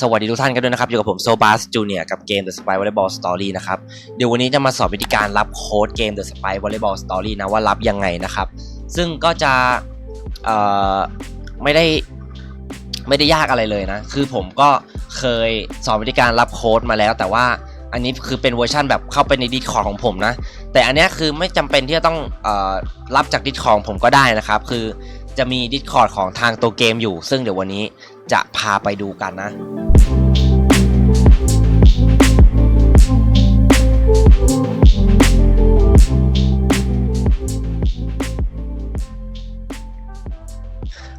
สวัสดีทุกท่านกันด้วยนะครับ อยู่กับผมโซบาสจูเนียกับเกม The Spy Volleyball Story นะครับ เดี๋ยววันนี้จะมาสอนวิธีการรับโค้ดเกม The Spy Volleyball Story นะว่ารับยังไงนะครับ ซึ่งก็จะไม่ได้ไม่ได้ยากอะไรเลยนะ คือผมก็เคยสอนวิธีการรับโค้ดมาแล้ว แต่ว่าอันนี้คือเป็นเวอร์ชันแบบเข้าไปในดิสคอร์ของผมนะ แต่อันนี้คือไม่จำเป็นที่จะต้องอรับจากดิสคอร์ผมก็ได้นะครับ คือ จะมีดิสคอร์ของทางตัวเกมอยู่ ซึ่งเดี๋ยววันนี้จะพาไปดูกันนะ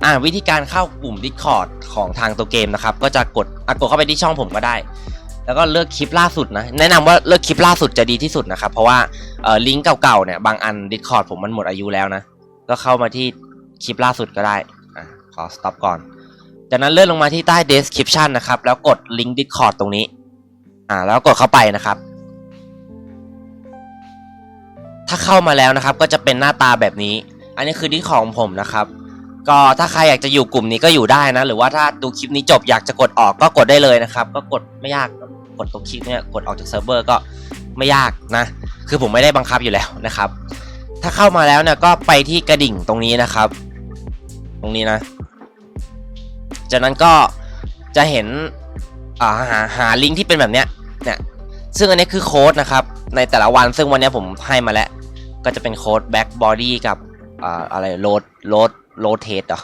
่าวิธีการเข้ากลุ่ม Discord ของทางตัวเกมนะครับ ก็จะกดะกดเข้าไปที่ช่องผมก็ได้ แล้วก็เลือกคลิปล่าสุดนะ แนะนำว่าเลือกคลิปล่าสุดจะดีที่สุดนะครับ เพราะว่าลิงก์เก่าๆเนี่ยบางอัน Discord ผมมันหมดอายุแล้วนะ ก็เข้ามาที่ คลิปล่าสุดก็ได้อะขอ stop ก่อน จากนั้นเลื่อนลงมาที่ใต้ description นะครับ แล้วกดลิงก์ Discord ตรงนี้ อ่า แล้วกดเข้าไปนะครับ ถ้าเข้ามาแล้วนะครับ ก็จะเป็นหน้าตาแบบนี้ อันนี้คือ Discord ของผมนะครับ ก็ถ้าใครอยากจะอยู่กลุ่มนี้ก็อยู่ได้นะ หรือว่าถ้าดูคลิปนี้จบอยากจะกดออกก็กดได้เลยนะครับ ก็กดไม่ยาก กดตรงคลิปเนี่ยกดออกจากเซิร์ฟเวอร์ก็ไม่ยากนะ คือผมไม่ได้บังคับอยู่แล้วนะครับ ถ้าเข้ามาแล้วเนี่ยก็ไปที่กระดิ่งตรงนี้นะครับ ตรงนี้นะ จากนั้นก็จะเห็นอ่าหาหาลิงก์ที่เป็นแบบเนี้ยเนี่ยซึ่งอันนี้คือโค้ดนะครับ ในแต่ละวันซึ่งวันนี้ผมให้มาแล้ว ก็จะเป็นโค้ด back body กับอ่าอะไร load load rotate อะ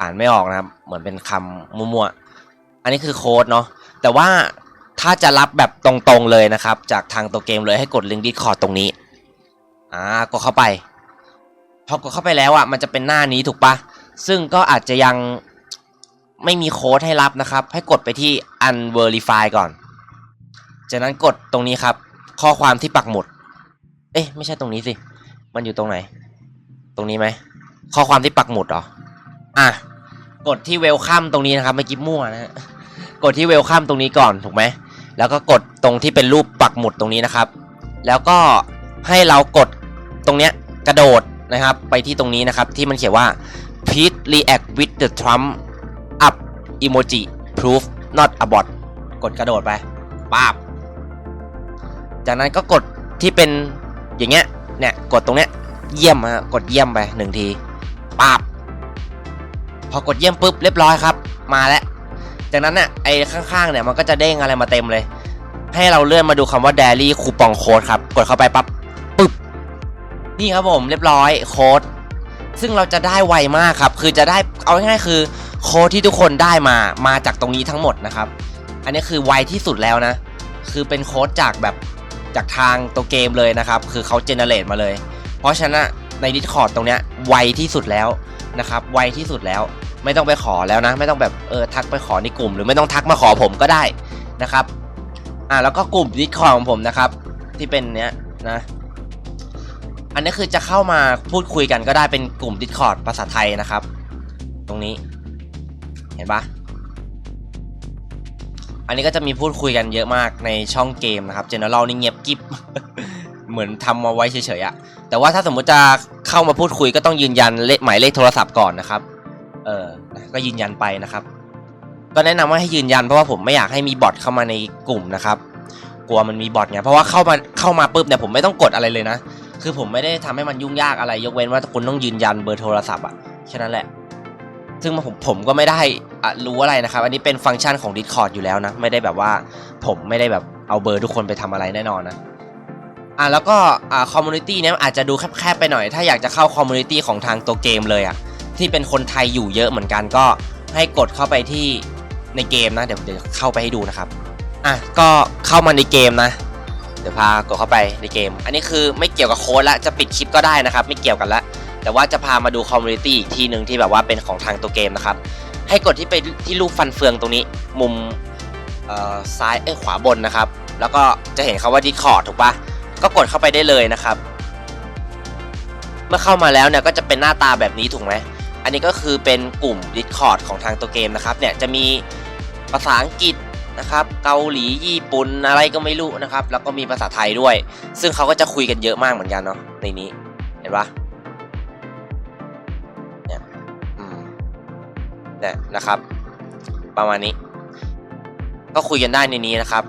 อ่านไม่ออกนะครับ เหมือนเป็นคำมั่วๆ อันนี้คือโค้ดเนาะแต่ว่าถ้าจะรับแบบตรงๆเลยนะครับ จากทางตัวเกมเลยให้กดลิงก์ Discord ตรงนี้ อ่ากดเข้าไป พอกดเข้าไปแล้วอะมันจะเป็นหน้านี้ถูกปะซึ่งก็อาจจะยังไม่มีโค้ดให้รับนะครับ ให้กดไปที่ unverify ก่อน จากนั้นกดตรงนี้ครับ ข้อความที่ปักหมุด เอ๊ะไม่ใช่ตรงนี้สิ มันอยู่ตรงไหน ตรงนี้ไหม ข้อความที่ปักหมุดเหรอ อะ กดที่เวลคัมตรงนี้นะครับไม่กิ๊บมั่วนะกดที่เวลคัมตรงนี้ก่อนถูกไหม แล้วก็กดตรงที่เป็นรูปปักหมุดตรงนี้นะครับ แล้วก็ให้เรากดตรงเนี้ยกระโดด นะครับ ไปที่ตรงนี้นะครับ ที่มันเขียนว่า please react with the Trump up emoji proof not a bot กดกระโดดไปป้าบ จากนั้นก็กดที่เป็นอย่างเงี้ยเนี่ยกดตรงเนี้ยเยี่ยมฮะกดเยี่ยมไปหนึ่งทีป้าบ พอกดเยี่ยมปุ๊บเรียบร้อยครับ มาแล้ว จากนั้นเนี่ยไอ้ข้างๆเนี่ยมันก็จะเด้งอะไรมาเต็มเลย ให้เราเลื่อนมาดูคำว่า Daily คูปองโค้ดครับ กดเข้าไปปับ๊บ นี่ครับผมเรียบร้อยโค้ดซึ่งเราจะได้ไวมากครับ คือจะได้เอาง่ายๆคือโค้ดที่ทุกคนได้มามาจากตรงนี้ทั้งหมดนะครับ อันนี้คือไวที่สุดแล้วนะ คือเป็นโค้ดจากแบบจากทางตัวเกมเลยนะครับ คือเขาเจเนเรตมาเลย เพราะฉะนั้นใน Discord ตรงเนี้ยไวที่สุดแล้วนะครับ ไวที่สุดแล้ว ไม่ต้องไปขอแล้วนะ ไม่ต้องแบบเออทักไปขอในกลุ่ม หรือไม่ต้องทักมาขอผมก็ได้นะครับ อ่าแล้วก็กลุ่ม Discord ของผมนะครับ ที่เป็นเนี้ยนะ อันนี้คือจะเข้ามาพูดคุยกันก็ได้เป็นกลุ่ม Discord ภาษาไทยนะครับ ตรงนี้เห็นปะอันนี้ก็จะมีพูดคุยกันเยอะมากในช่องเกมนะครับ General นี่เงียบกิ๊บเหมือนทำมาไว้เฉยๆอะแต่ว่าถ้าสมมุติจะเข้ามาพูดคุยก็ต้องยืนยันเลขหมายเลขโทรศัพท์ก่อนนะครับ เออ ก็ยืนยันไปนะครับ ก็แนะนำว่าให้ยืนยันเพราะว่าผมไม่อยากให้มีบอทเข้ามาในกลุ่มนะครับ กลัวมันมีบอทไงเพราะว่าเข้ามาเข้ามาปุ๊บเนี่ยผมไม่ต้องกดอะไรเลยนะ คือผมไม่ได้ทำให้มันยุ่งยากอะไร ยกเว้นว่าคุณต้องยืนยันเบอร์โทรศัพท์อะแค่นั้นแหละ ซึ่งผมผมก็ไม่ได้อะรู้อะไรนะครับ อันนี้เป็นฟังก์ชันของ Discord อยู่แล้วนะ ไม่ได้แบบว่าผมไม่ได้แบบเอาเบอร์ทุกคนไปทำอะไรแน่นอนนะอะแล้วก็อ่าคอมมูนิตี้เนี้ยอาจจะดูแคบๆไปหน่อย ถ้าอยากจะเข้าคอมมูนิตี้ของทางตัวเกมเลยอะที่เป็นคนไทยอยู่เยอะเหมือนกันก็ให้กดเข้าไปที่ในเกมนะ เดี๋ยวเดี๋ยวเข้าไปให้ดูนะครับอะก็เข้ามาในเกมนะ เดี๋ยวพากดเข้าไปในเกม อันนี้คือไม่เกี่ยวกับโค้ดละจะปิดคลิปก็ได้นะครับ ไม่เกี่ยวกันละแต่ว่าจะพามาดูคอมมูนิตี้อีกทีหนึ่งที่แบบว่าเป็นของทางตัวเกมนะครับ ให้กดที่ไปที่รูปฟันเฟืองตรงนี้ มุมซ้ายเอ้ขวาบนนะครับ แล้วก็จะเห็นคาว่า Discord ถูกปะก็กดเข้าไปได้เลยนะครับ เมื่อเข้ามาแล้วเนี่ยก็จะเป็นหน้าตาแบบนี้ถูกไหมอันนี้ก็คือเป็นกลุ่ม Discord ของทางตัวเกมนะครับเนี่ยจะมีภาษาอังกฤษ นะครับ เกาหลีญี่ปุ่นอะไรก็ไม่รู้นะครับ แล้วก็มีภาษาไทยด้วย ซึ่งเขาก็จะคุยกันเยอะมากเหมือนกันเนาะในนี้เห็นปะเนี่ยอืมเนี่ยนะครับ ประมาณนี้ ก็คุยกันได้ในนี้นะครับ